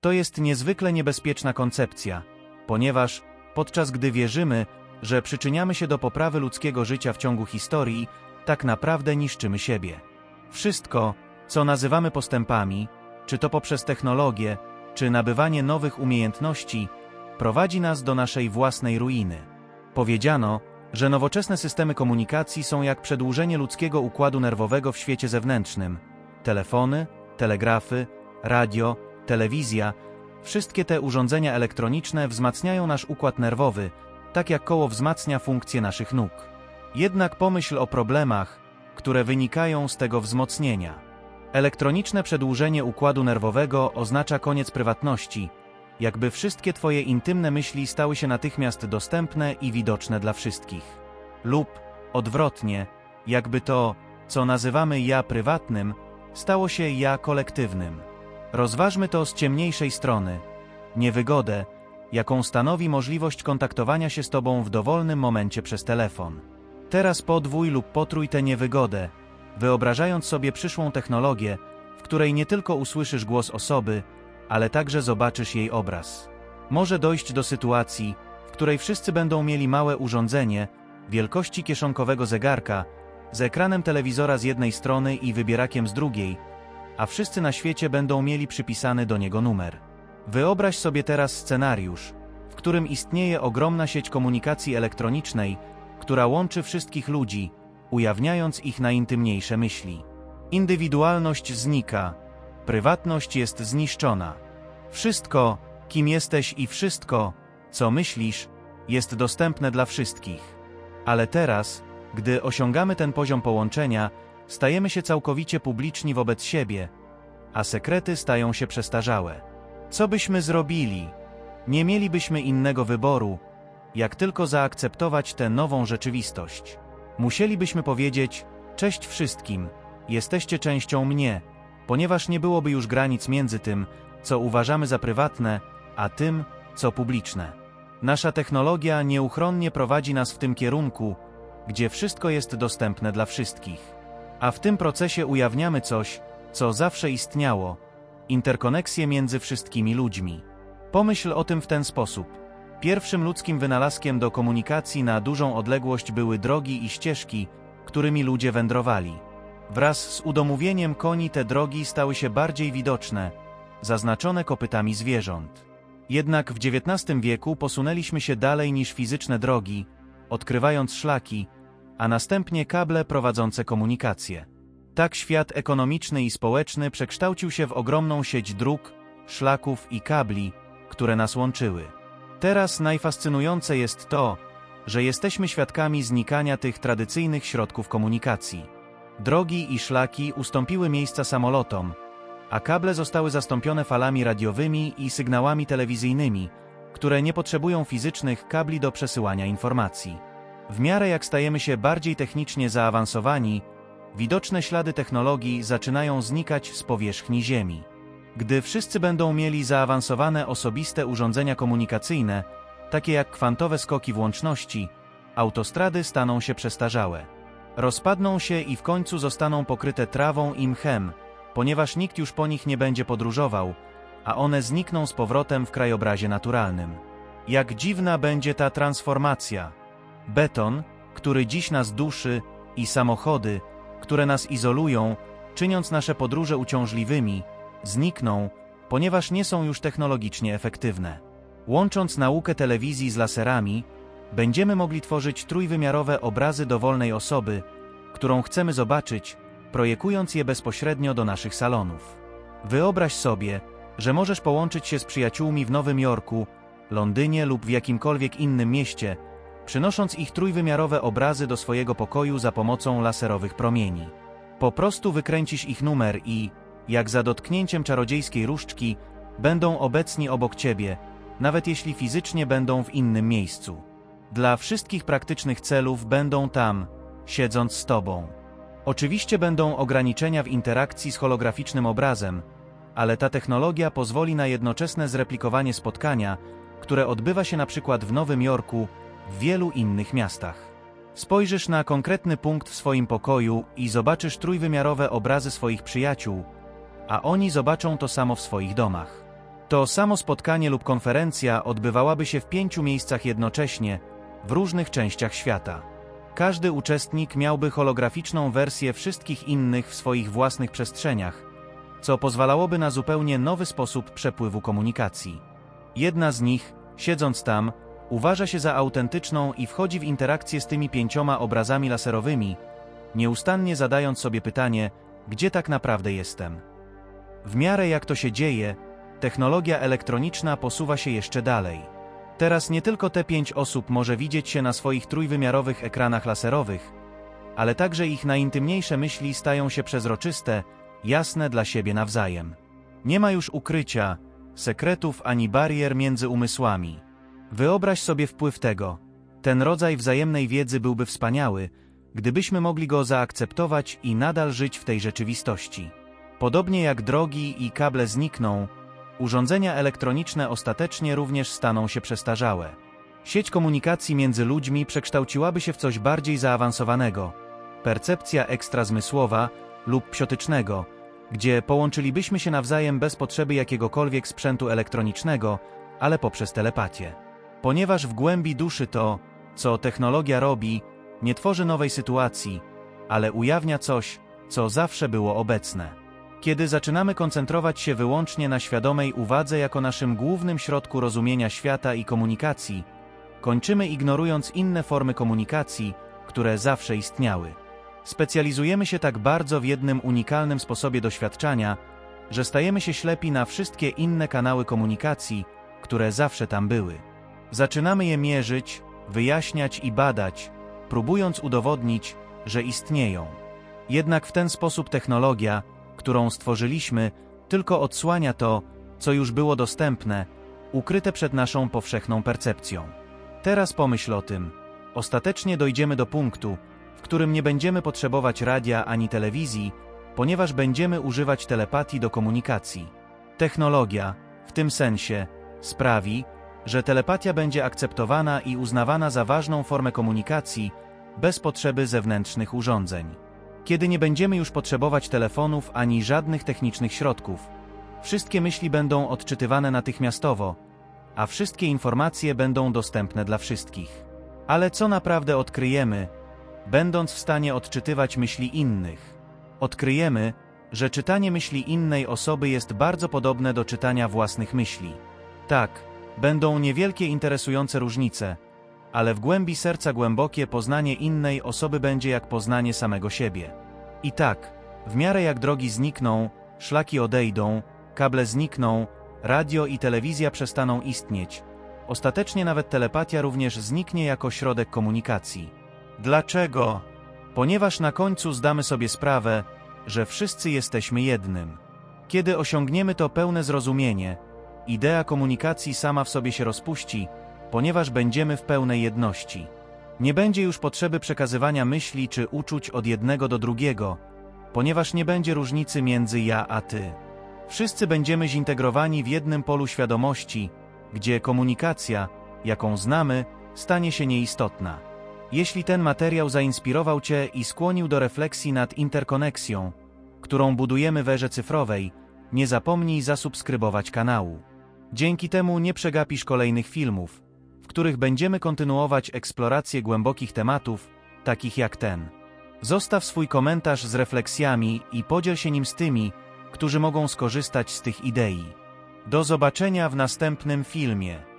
To jest niezwykle niebezpieczna koncepcja, ponieważ podczas gdy wierzymy, że przyczyniamy się do poprawy ludzkiego życia w ciągu historii, tak naprawdę niszczymy siebie. Wszystko, co nazywamy postępami, czy to poprzez technologię, czy nabywanie nowych umiejętności, prowadzi nas do naszej własnej ruiny. Powiedziano, że nowoczesne systemy komunikacji są jak przedłużenie ludzkiego układu nerwowego w świecie zewnętrznym. Telefony, telegrafy, radio, telewizja, wszystkie te urządzenia elektroniczne wzmacniają nasz układ nerwowy, tak jak koło wzmacnia funkcje naszych nóg. Jednak pomyśl o problemach, które wynikają z tego wzmocnienia. Elektroniczne przedłużenie układu nerwowego oznacza koniec prywatności, jakby wszystkie Twoje intymne myśli stały się natychmiast dostępne i widoczne dla wszystkich. Lub, odwrotnie, jakby to, co nazywamy ja prywatnym, stało się ja kolektywnym. Rozważmy to z ciemniejszej strony. Niewygodę, jaką stanowi możliwość kontaktowania się z Tobą w dowolnym momencie przez telefon. Teraz podwój lub potrój tę niewygodę, wyobrażając sobie przyszłą technologię, w której nie tylko usłyszysz głos osoby, ale także zobaczysz jej obraz. Może dojść do sytuacji, w której wszyscy będą mieli małe urządzenie, wielkości kieszonkowego zegarka, z ekranem telewizora z jednej strony i wybierakiem z drugiej, a wszyscy na świecie będą mieli przypisany do niego numer. Wyobraź sobie teraz scenariusz, w którym istnieje ogromna sieć komunikacji elektronicznej, która łączy wszystkich ludzi, ujawniając ich najintymniejsze myśli. Indywidualność znika, prywatność jest zniszczona. Wszystko, kim jesteś i wszystko, co myślisz, jest dostępne dla wszystkich. Ale teraz, gdy osiągamy ten poziom połączenia, stajemy się całkowicie publiczni wobec siebie, a sekrety stają się przestarzałe. Co byśmy zrobili? Nie mielibyśmy innego wyboru, jak tylko zaakceptować tę nową rzeczywistość. Musielibyśmy powiedzieć: Cześć wszystkim, jesteście częścią mnie, ponieważ nie byłoby już granic między tym, co uważamy za prywatne, a tym, co publiczne. Nasza technologia nieuchronnie prowadzi nas w tym kierunku, gdzie wszystko jest dostępne dla wszystkich. A w tym procesie ujawniamy coś, co zawsze istniało interkoneksję między wszystkimi ludźmi. Pomyśl o tym w ten sposób. Pierwszym ludzkim wynalazkiem do komunikacji na dużą odległość były drogi i ścieżki, którymi ludzie wędrowali. Wraz z udomowieniem koni te drogi stały się bardziej widoczne, zaznaczone kopytami zwierząt. Jednak w XIX wieku posunęliśmy się dalej niż fizyczne drogi, odkrywając szlaki, a następnie kable prowadzące komunikację. Tak świat ekonomiczny i społeczny przekształcił się w ogromną sieć dróg, szlaków i kabli, które nas łączyły. Teraz najfascynujące jest to, że jesteśmy świadkami znikania tych tradycyjnych środków komunikacji. Drogi i szlaki ustąpiły miejsca samolotom, a kable zostały zastąpione falami radiowymi i sygnałami telewizyjnymi, które nie potrzebują fizycznych kabli do przesyłania informacji. W miarę jak stajemy się bardziej technicznie zaawansowani, widoczne ślady technologii zaczynają znikać z powierzchni Ziemi. Gdy wszyscy będą mieli zaawansowane osobiste urządzenia komunikacyjne, takie jak kwantowe skoki włączności, autostrady staną się przestarzałe. Rozpadną się i w końcu zostaną pokryte trawą i mchem, ponieważ nikt już po nich nie będzie podróżował, a one znikną z powrotem w krajobrazie naturalnym. Jak dziwna będzie ta transformacja. Beton, który dziś nas duszy, i samochody, które nas izolują, czyniąc nasze podróże uciążliwymi, znikną, ponieważ nie są już technologicznie efektywne. Łącząc naukę telewizji z laserami, będziemy mogli tworzyć trójwymiarowe obrazy dowolnej osoby, którą chcemy zobaczyć, projekując je bezpośrednio do naszych salonów. Wyobraź sobie, że możesz połączyć się z przyjaciółmi w Nowym Jorku, Londynie lub w jakimkolwiek innym mieście, przynosząc ich trójwymiarowe obrazy do swojego pokoju za pomocą laserowych promieni. Po prostu wykręcisz ich numer i, jak za dotknięciem czarodziejskiej różdżki, będą obecni obok ciebie, nawet jeśli fizycznie będą w innym miejscu. Dla wszystkich praktycznych celów będą tam, siedząc z tobą. Oczywiście będą ograniczenia w interakcji z holograficznym obrazem, ale ta technologia pozwoli na jednoczesne zreplikowanie spotkania, które odbywa się na przykład w Nowym Jorku w wielu innych miastach. Spojrzysz na konkretny punkt w swoim pokoju i zobaczysz trójwymiarowe obrazy swoich przyjaciół, a oni zobaczą to samo w swoich domach. To samo spotkanie lub konferencja odbywałaby się w pięciu miejscach jednocześnie, w różnych częściach świata. Każdy uczestnik miałby holograficzną wersję wszystkich innych w swoich własnych przestrzeniach, co pozwalałoby na zupełnie nowy sposób przepływu komunikacji. Jedna z nich, siedząc tam, uważa się za autentyczną i wchodzi w interakcję z tymi pięcioma obrazami laserowymi, nieustannie zadając sobie pytanie, gdzie tak naprawdę jestem. W miarę jak to się dzieje, technologia elektroniczna posuwa się jeszcze dalej. Teraz nie tylko te pięć osób może widzieć się na swoich trójwymiarowych ekranach laserowych, ale także ich najintymniejsze myśli stają się przezroczyste, jasne dla siebie nawzajem. Nie ma już ukrycia, sekretów ani barier między umysłami. Wyobraź sobie wpływ tego. Ten rodzaj wzajemnej wiedzy byłby wspaniały, gdybyśmy mogli go zaakceptować i nadal żyć w tej rzeczywistości. Podobnie jak drogi i kable znikną, urządzenia elektroniczne ostatecznie również staną się przestarzałe. Sieć komunikacji między ludźmi przekształciłaby się w coś bardziej zaawansowanego. Percepcja ekstrazmysłowa lub psiotycznego, gdzie połączylibyśmy się nawzajem bez potrzeby jakiegokolwiek sprzętu elektronicznego, ale poprzez telepatię. Ponieważ w głębi duszy to, co technologia robi, nie tworzy nowej sytuacji, ale ujawnia coś, co zawsze było obecne. Kiedy zaczynamy koncentrować się wyłącznie na świadomej uwadze jako naszym głównym środku rozumienia świata i komunikacji, kończymy ignorując inne formy komunikacji, które zawsze istniały. Specjalizujemy się tak bardzo w jednym unikalnym sposobie doświadczania, że stajemy się ślepi na wszystkie inne kanały komunikacji, które zawsze tam były. Zaczynamy je mierzyć, wyjaśniać i badać, próbując udowodnić, że istnieją. Jednak w ten sposób technologia, którą stworzyliśmy, tylko odsłania to, co już było dostępne, ukryte przed naszą powszechną percepcją. Teraz pomyśl o tym. Ostatecznie dojdziemy do punktu, w którym nie będziemy potrzebować radia ani telewizji, ponieważ będziemy używać telepatii do komunikacji. Technologia, w tym sensie, sprawi, że telepatia będzie akceptowana i uznawana za ważną formę komunikacji bez potrzeby zewnętrznych urządzeń. Kiedy nie będziemy już potrzebować telefonów ani żadnych technicznych środków, wszystkie myśli będą odczytywane natychmiastowo, a wszystkie informacje będą dostępne dla wszystkich. Ale co naprawdę odkryjemy, będąc w stanie odczytywać myśli innych? Odkryjemy, że czytanie myśli innej osoby jest bardzo podobne do czytania własnych myśli. Tak, będą niewielkie interesujące różnice, ale w głębi serca głębokie poznanie innej osoby będzie jak poznanie samego siebie. I tak, w miarę jak drogi znikną, szlaki odejdą, kable znikną, radio i telewizja przestaną istnieć. Ostatecznie nawet telepatia również zniknie jako środek komunikacji. Dlaczego? Ponieważ na końcu zdamy sobie sprawę, że wszyscy jesteśmy jednym. Kiedy osiągniemy to pełne zrozumienie, idea komunikacji sama w sobie się rozpuści, ponieważ będziemy w pełnej jedności. Nie będzie już potrzeby przekazywania myśli czy uczuć od jednego do drugiego, ponieważ nie będzie różnicy między ja a ty. Wszyscy będziemy zintegrowani w jednym polu świadomości, gdzie komunikacja, jaką znamy, stanie się nieistotna. Jeśli ten materiał zainspirował Cię i skłonił do refleksji nad interkoneksją, którą budujemy w erze cyfrowej, nie zapomnij zasubskrybować kanału. Dzięki temu nie przegapisz kolejnych filmów, których będziemy kontynuować eksplorację głębokich tematów, takich jak ten. Zostaw swój komentarz z refleksjami i podziel się nim z tymi, którzy mogą skorzystać z tych idei. Do zobaczenia w następnym filmie.